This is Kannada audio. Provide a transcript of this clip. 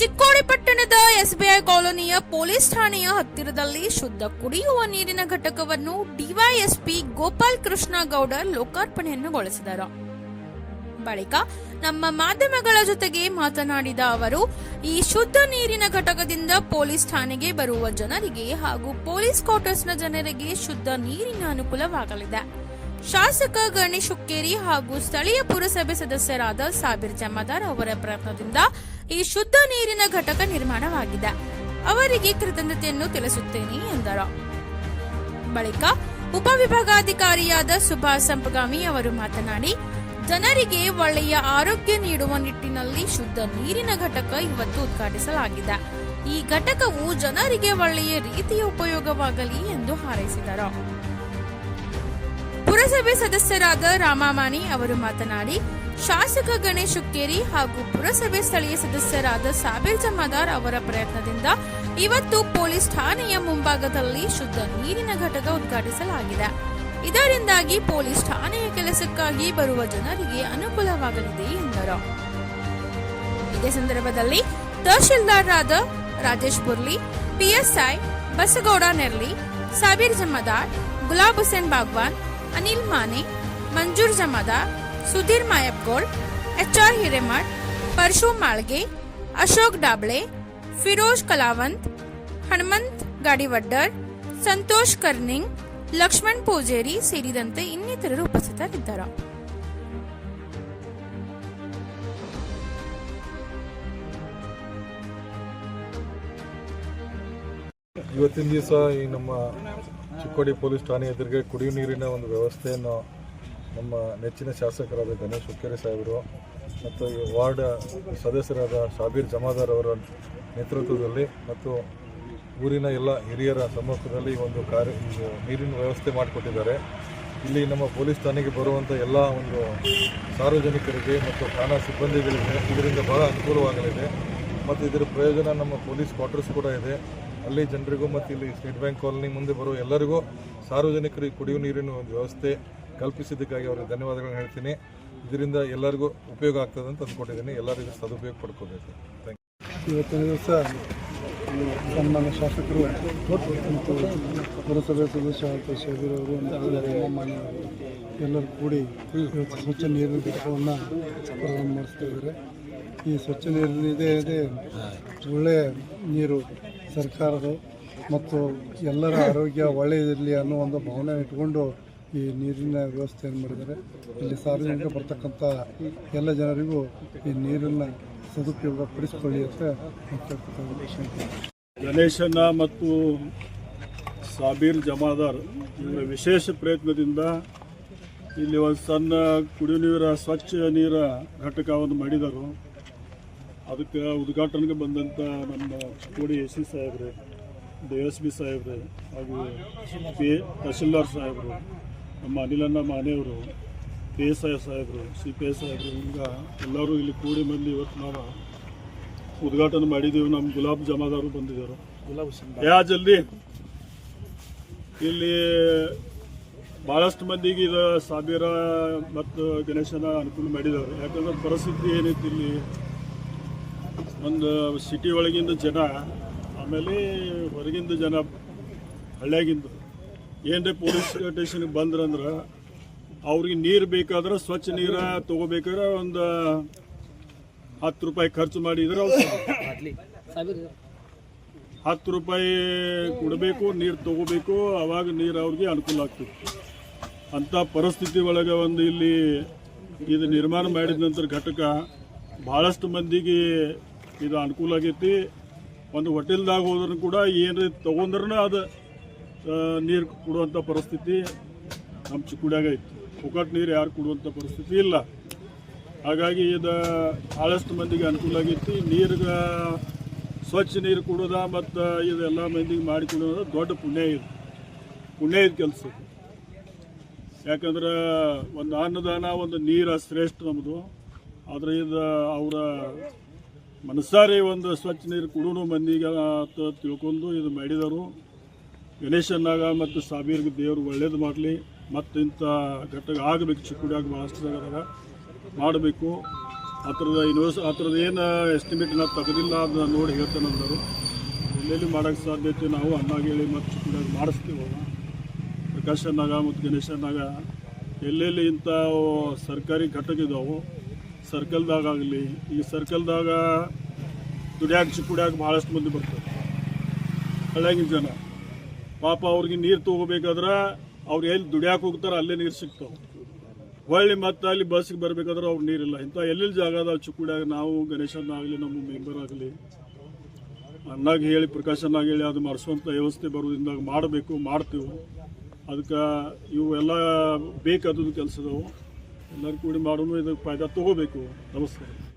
ಚಿಕ್ಕೋಡಿ ಪಟ್ಟಣದ ಎಸ್ಬಿಐ ಕಾಲೋನಿಯ ಪೊಲೀಸ್ ಠಾಣೆಯ ಹತ್ತಿರದಲ್ಲಿ ಶುದ್ಧ ಕುಡಿಯುವ ನೀರಿನ ಘಟಕವನ್ನು ಡಿವೈಎಸ್ಪಿ ಗೋಪಾಲ್ ಕೃಷ್ಣ ಗೌಡ ಲೋಕಾರ್ಪಣೆಯನ್ನುಗೊಳಿಸಿದರು ಬಳಿಕ ನಮ್ಮ ಮಾಧ್ಯಮಗಳ ಜೊತೆಗೆ ಮಾತನಾಡಿದ ಅವರು, ಈ ಶುದ್ಧ ನೀರಿನ ಘಟಕದಿಂದ ಪೊಲೀಸ್ ಠಾಣೆಗೆ ಬರುವ ಜನರಿಗೆ ಹಾಗೂ ಪೊಲೀಸ್ ಕ್ವಾರ್ಟರ್ಸ್ನ ಜನರಿಗೆ ಶುದ್ಧ ನೀರಿನ ಅನುಕೂಲವಾಗಲಿದೆ. ಶಾಸಕ ಗಣೇಶ್ ಹುಕ್ಕೇರಿ ಹಾಗೂ ಸ್ಥಳೀಯ ಪುರಸಭೆ ಸದಸ್ಯರಾದ ಸಾಬೀರ್ ಜಮಾದಾರ್ ಅವರ ಪ್ರಯತ್ನದಿಂದ ಈ ಶುದ್ಧ ನೀರಿನ ಘಟಕ ನಿರ್ಮಾಣವಾಗಿದೆ. ಅವರಿಗೆ ಕೃತಜ್ಞತೆಯನ್ನು ತಿಳಿಸುತ್ತೇನೆ ಎಂದರು. ಬಳಿಕ ಉಪವಿಭಾಗಾಧಿಕಾರಿಯಾದ ಸುಭಾಷ್ ಸಂಪಗಾಮಿ ಅವರು ಮಾತನಾಡಿ, ಜನರಿಗೆ ಒಳ್ಳೆಯ ಆರೋಗ್ಯ ನೀಡುವ ನಿಟ್ಟಿನಲ್ಲಿ ಶುದ್ಧ ನೀರಿನ ಘಟಕ ಇವತ್ತು ಉದ್ಘಾಟಿಸಲಾಗಿದೆ. ಈ ಘಟಕವು ಜನರಿಗೆ ಒಳ್ಳೆಯ ರೀತಿಯ ಉಪಯೋಗವಾಗಲಿ ಎಂದು ಹಾರೈಸಿದರು. ಪುರಸಭೆ ಸದಸ್ಯರಾದ ರಾಮಾಮಾನಿ ಅವರು ಮಾತನಾಡಿ, ಶಾಸಕ ಗಣೇಶ್ ಹುಕ್ಕೇರಿ ಹಾಗೂ ಪುರಸಭೆ ಸ್ಥಳೀಯ ಸದಸ್ಯರಾದ ಸಾಬೀರ್ ಜಮಾದಾರ್ ಅವರ ಪ್ರಯತ್ನದಿಂದ ಇವತ್ತು ಪೊಲೀಸ್ ಠಾಣೆಯ ಮುಂಭಾಗದಲ್ಲಿ ಶುದ್ಧ ನೀರಿನ ಘಟಕ ಉದ್ಘಾಟಿಸಲಾಗಿದೆ. ಇದರಿಂದಾಗಿ ಪೊಲೀಸ್ ಠಾಣೆಯ ಕೆಲಸಕ್ಕಾಗಿ ಬರುವ ಜನರಿಗೆ ಅನುಕೂಲವಾಗಲಿದೆ ಎಂದರು. ಇದೇ ಸಂದರ್ಭದಲ್ಲಿ ತಹಶೀಲ್ದಾರರಾದ ರಾಜೇಶ್ ಬುರ್ಲಿ ಪಿಎಸ್ಐ ಬಸಗೌಡ ನೆರ್ಲಿ, ಸಾಬೀರ್ ಜಮಾದಾರ್, ಗುಲಾಬ್ ಹುಸೇನ್ ಬಾಗ್ವಾನ್ ಅನಿಲ್ ಮಾನೆ ಮಂಜೂರ್ ಜಮದ, ಸುಧೀರ್ ಮಾಯಪ್ಗೋಳ್, ಎಚ್ಆರ್ ಹಿರೇಮಠ್, ಪರಶು ಮಾಳ್ಗೆ, ಅಶೋಕ್ ಡಾಬ್ಳೆ, ಫಿರೋಜ್ ಕಲಾವಂತ್, ಹನುಮಂತ್ ಗಾಡಿವಡ್ಡರ್, ಸಂತೋಷ್ ಕರ್ನಿಂಗ್, ಲಕ್ಷ್ಮಣ್ ಪೂಜೇರಿ ಸೇರಿದಂತೆ ಇನ್ನಿತರರು ಉಪಸ್ಥಿತರಿದ್ದರು. ಇವತ್ತಿನ ದಿವಸ ಈ ನಮ್ಮ ಚಿಕ್ಕೋಡಿ ಪೊಲೀಸ್ ಠಾಣೆ ಎದುರಿಗೆ ಕುಡಿಯುವ ನೀರಿನ ಒಂದು ವ್ಯವಸ್ಥೆಯನ್ನು ನಮ್ಮ ನೆಚ್ಚಿನ ಶಾಸಕರಾದ ಗಣೇಶ್ ಹುಕ್ಕೇರಿ ಸಾಹೇಬರು ಮತ್ತು ಈ ವಾರ್ಡ್ ಸದಸ್ಯರಾದ ಶಾಬೀರ್ ಜಮಾದಾರ್ ಅವರ ನೇತೃತ್ವದಲ್ಲಿ ಮತ್ತು ಊರಿನ ಎಲ್ಲ ಹಿರಿಯರ ಸಮ್ಮುಖದಲ್ಲಿ ಈ ಒಂದು ಕಾರ್ಯ ನೀರಿನ ವ್ಯವಸ್ಥೆ ಮಾಡಿಕೊಟ್ಟಿದ್ದಾರೆ. ಇಲ್ಲಿ ನಮ್ಮ ಪೊಲೀಸ್ ಠಾಣೆಗೆ ಬರುವಂಥ ಎಲ್ಲ ಒಂದು ಸಾರ್ವಜನಿಕರಿಗೆ ಮತ್ತು ಠಾಣಾ ಸಿಬ್ಬಂದಿಗಳಿಗೆ ಇದರಿಂದ ಬಹಳ ಅನುಕೂಲವಾಗಲಿದೆ. ಮತ್ತು ಇದರ ಪ್ರಯೋಜನ ನಮ್ಮ ಪೊಲೀಸ್ ಕ್ವಾರ್ಟರ್ಸ್ ಕೂಡ ಇದೆ. ಅಲ್ಲಿ ಜನರಿಗೂ ಮತ್ತು ಇಲ್ಲಿ ಸ್ಟೇಟ್ ಬ್ಯಾಂಕ್ ಕಾಲೋನಿ ಮುಂದೆ ಬರುವ ಎಲ್ಲರಿಗೂ ಸಾರ್ವಜನಿಕರಿಗೆ ಕುಡಿಯುವ ನೀರಿನ ಒಂದು ವ್ಯವಸ್ಥೆ ಕಲ್ಪಿಸಿದ್ದಕ್ಕಾಗಿ ಅವರಿಗೆ ಧನ್ಯವಾದಗಳನ್ನು ಹೇಳ್ತೀನಿ. ಇದರಿಂದ ಎಲ್ಲರಿಗೂ ಉಪಯೋಗ ಆಗ್ತದೆ ಅಂತ ಅಂದ್ಕೊಂಡಿದ್ದೀನಿ. ಎಲ್ಲರಿಗೂ ಸದುಪಯೋಗ ಪಡ್ಕೋಬೇಕು. ಥ್ಯಾಂಕ್ ಇವತ್ತಿನ ದಿವಸ ಸನ್ಮಾನ್ಯ ಶಾಸಕರು ಮತ್ತು ಪುರಸಭೆ ಸದಸ್ಯ ಮತ್ತು ಶಬೀರ್ ಅವರು ಮತ್ತು ರಾಮಮಾನ್ಯ ಅವರು ಎಲ್ಲರೂ ಕೂಡಿ ಇವತ್ತು ಸ್ವಚ್ಛ ನೀರಿನ ಘಟಕವನ್ನು ಪ್ರಾರಂಭ ಮಾಡಿಸ್ತಾ ಇದ್ದಾರೆ. ಈ ಸ್ವಚ್ಛ ನೀರಿನ ಇದೆ ಇದೆ. ಒಳ್ಳೆಯ ನೀರು ಸರ್ಕಾರದ ಮತ್ತು ಎಲ್ಲರ ಆರೋಗ್ಯ ಒಳ್ಳೆಯದಿರಲಿ ಅನ್ನೋ ಒಂದು ಭಾವನೆ ಇಟ್ಕೊಂಡು ಈ ನೀರಿನ ವ್ಯವಸ್ಥೆಯನ್ನು ಮಾಡಿದ್ದಾರೆ. ಇಲ್ಲಿ ಸಾರ್ವಜನಿಕ ಬರ್ತಕ್ಕಂಥ ಎಲ್ಲ ಜನರಿಗೂ ಈ ನೀರನ್ನು ಸದುಪಯೋಗ ಪಡಿಸಿಕೊಳ್ಳಿ ಅಂತ ಗಣೇಶನ ಮತ್ತು ಸಾಬೀರ್ ಜಮಾದಾರ್ ಇವರ ವಿಶೇಷ ಪ್ರಯತ್ನದಿಂದ ಇಲ್ಲಿ ಒಂದು ಸಣ್ಣ ಕುಡಿಯುವ ನೀರ, ಸ್ವಚ್ಛ ನೀರ ಘಟಕವನ್ನು ಮಾಡಿದರು. ಅದಕ್ಕೆ ಉದ್ಘಾಟನೆಗೆ ಬಂದಂಥ ನಮ್ಮ ಕೋಡಿ ಎ ಸಿ ಸಾಹೇಬ್ರೆ ಡಿ ಎಸ್ ಬಿ ಸಾಹೇಬ್ರೆ ಹಾಗೂ ಪಿ ತಹಶೀಲ್ದಾರ್ ಸಾಹೇಬರು ನಮ್ಮ ಅನಿಲಣ್ಣ ಮಾನೆಯವರು ಪಿ ಎಸ್ ಐ ಸಾಹೇಬರು ಸಿ ಪಿ ಎಸ್ ಸಾಹೇಬರು ಹಿಂಗ ಎಲ್ಲರೂ ಇಲ್ಲಿ ಕೂಡಿ ಬಂದು ಇವತ್ತು ನಾವು ಉದ್ಘಾಟನೆ ಮಾಡಿದ್ದೀವಿ. ನಮ್ಮ ಗುಲಾಬ್ ಜಮಾದಾರು ಬಂದಿದ್ದರು. ಯಾ ಜಲ್ದಿ? ಇಲ್ಲಿ ಭಾಳಷ್ಟು ಮಂದಿಗೆ ಇದು ಸಾವಿರ ಮತ್ತು ಗಣೇಶನ ಅನುಕೂಲ ಮಾಡಿದ್ದಾರೆ. ಯಾಕಂದ್ರೆ ಪರಿಸ್ಥಿತಿ ಏನೈತಿ ಇಲ್ಲಿ? ಒಂದು ಸಿಟಿ ಒಳಗಿಂದ ಜನ, ಆಮೇಲೆ ಹೊರಗಿಂದ ಜನ ಹಳ್ಳ್ಯಾಗಿಂದ. ಏನರೇ ಪೊಲೀಸ್ ಸ್ಟೇಷನ್ಗೆ ಬಂದ್ರಂದ್ರೆ ಅವ್ರಿಗೆ ನೀರು ಬೇಕಾದ್ರೆ ಸ್ವಚ್ಛ ನೀರು ತೊಗೋಬೇಕಾದ್ರೆ ಒಂದು ಹತ್ತು ರೂಪಾಯಿ ಖರ್ಚು ಮಾಡಿದ್ರೆ ಅವ್ರು ಹತ್ತು ರೂಪಾಯಿ ಕೊಡಬೇಕು, ನೀರು ತಗೋಬೇಕು, ಅವಾಗ ನೀರು ಅವ್ರಿಗೆ ಅನುಕೂಲ ಆಗ್ತದೆ. ಅಂಥ ಪರಿಸ್ಥಿತಿ ಒಳಗೆ ಒಂದು ಇಲ್ಲಿ ಇದು ನಿರ್ಮಾಣ ಮಾಡಿದ ನಂತರ ಘಟಕ ಭಾಳಷ್ಟು ಮಂದಿಗೆ ಇದು ಅನುಕೂಲ ಆಗೈತಿ. ಒಂದು ಹೋಟೆಲ್ದಾಗ ಹೋದ್ರೂ ಕೂಡ ಏನು ತೊಗೊಂಡ್ರೂ ಅದು ನೀರು ಕೊಡುವಂಥ ಪರಿಸ್ಥಿತಿ ನಮ್ಮ ಚಿಕ್ಕುಡ್ಯಾಗ ಐತಿ. ಪುಕಟ್ ನೀರು ಯಾರು ಕೊಡುವಂಥ ಪರಿಸ್ಥಿತಿ ಇಲ್ಲ. ಹಾಗಾಗಿ ಇದು ಭಾಳಷ್ಟು ಮಂದಿಗೆ ಅನುಕೂಲ ಆಗೈತಿ. ನೀರಿಗೆ ಸ್ವಚ್ಛ ನೀರು ಕೊಡೋದ ಮತ್ತು ಇದೆಲ್ಲ ಮಂದಿಗೆ ಮಾಡಿ ದೊಡ್ಡ ಪುಣ್ಯ ಇದು. ಪುಣ್ಯ ಇದು ಕೆಲಸ. ಯಾಕಂದ್ರೆ ಒಂದು ಅನ್ನದಾನ, ಒಂದು ನೀರು ಶ್ರೇಷ್ಠ ನಮ್ಮದು ಆದರೆ ಇದು ಅವರ ಮನಸ್ಸಾರಿ ಒಂದು ಸ್ವಚ್ಛ ನೀರು ಕುಡೂ ಮಂದಿಗೆ ಅಂತ ತಿಳ್ಕೊಂಡು ಇದು ಮಾಡಿದರು. ಗಣೇಶನಾಗ ಮತ್ತು ಸಾಬೀರ್ಗೆ ದೇವರು ಒಳ್ಳೇದು ಮಾಡಲಿ. ಮತ್ತು ಇಂಥ ಘಟಕ ಆಗಬೇಕು ಚಿಕ್ಕುಡಿಯಾಗ ಭಾಳಷ್ಟು ಮಾಡಬೇಕು. ಆ ಥರದ ಇನ್ವೆಸ್ ಆ ಥರದ ಏನು ಎಸ್ಟಿಮೇಟ್ ನಾವು ತೆಗೆದಿಲ್ಲ ಅದನ್ನ ನೋಡಿ ಹೇಳ್ತೇನೆ ಅಂದರು. ಎಲ್ಲೆಲ್ಲಿ ಮಾಡೋಕ್ಕೆ ಸಾಧ್ಯತೆ ನಾವು ಅನ್ನಾಗೇಳಿ ಮತ್ತು ಚಿಕ್ಕುಡಿಯಾಗ ಮಾಡಿಸ್ತೀವಲ್ಲ ಪ್ರಕಾಶನಾಗ ಮತ್ತು ಗಣೇಶನಾಗ ಎಲ್ಲೆಲ್ಲಿ ಇಂಥ ಸರ್ಕಾರಿ ಘಟಕ ಇದಾವೆ ಸರ್ಕಲ್ದಾಗ ಆಗಲಿ, ಈ ಸರ್ಕಲ್ದಾಗ ದುಡ್ಯಾಗ ಚಿಕ್ಕುಡ್ಯಾಗ ಭಾಳಷ್ಟು ಮಂದಿ ಬರ್ತಾರೆ. ಹಳ್ಳ್ಯಾಗಿನ ಜನ. ಪಾಪ ಅವ್ರಿಗೆ ನೀರು ತೊಗೋಬೇಕಾದ್ರೆ ಅವ್ರು ಎಲ್ಲಿ ದುಡಿಯಾಕೆ ಹೋಗ್ತಾರೆ ಅಲ್ಲೇ ನೀರು ಸಿಗ್ತಾವೆ. ಹೊಳ್ಳಿ ಮತ್ತೆ ಅಲ್ಲಿ ಬಸ್ಸಿಗೆ ಬರಬೇಕಾದ್ರೆ ಅವ್ರು ನೀರಿಲ್ಲ ಇಂಥ ಎಲ್ಲೆಲ್ಲಿ ಜಾಗ ಅದಾವ ಚಿಕ್ಕುಡ್ಯಾಗ ನಾವು, ಗಣೇಶನ ಆಗಲಿ, ನಮ್ಮ ಮೆಂಬರ್ ಆಗಲಿ. ಅನ್ನಾಗಿ ಹೇಳಿ ಪ್ರಕಾಶನಾಗಿ ಹೇಳಿ ಅದು ಮಾಡಿಸುವಂಥ ವ್ಯವಸ್ಥೆ ಬರೋದ್ರಿಂದ ಮಾಡಬೇಕು, ಮಾಡ್ತೀವಿ. ಅದಕ್ಕೆ ಇವು ಎಲ್ಲ ಬೇಕಾದದ್ದು ಕೆಲಸದವು. ಎಲ್ಲರೂ ಕೂಡಿ ಮಾಡೋನು ಇದಕ್ಕೆ ಫಾಯ್ದಾ ತಗೋಬೇಕು. ನಮಸ್ಕಾರ.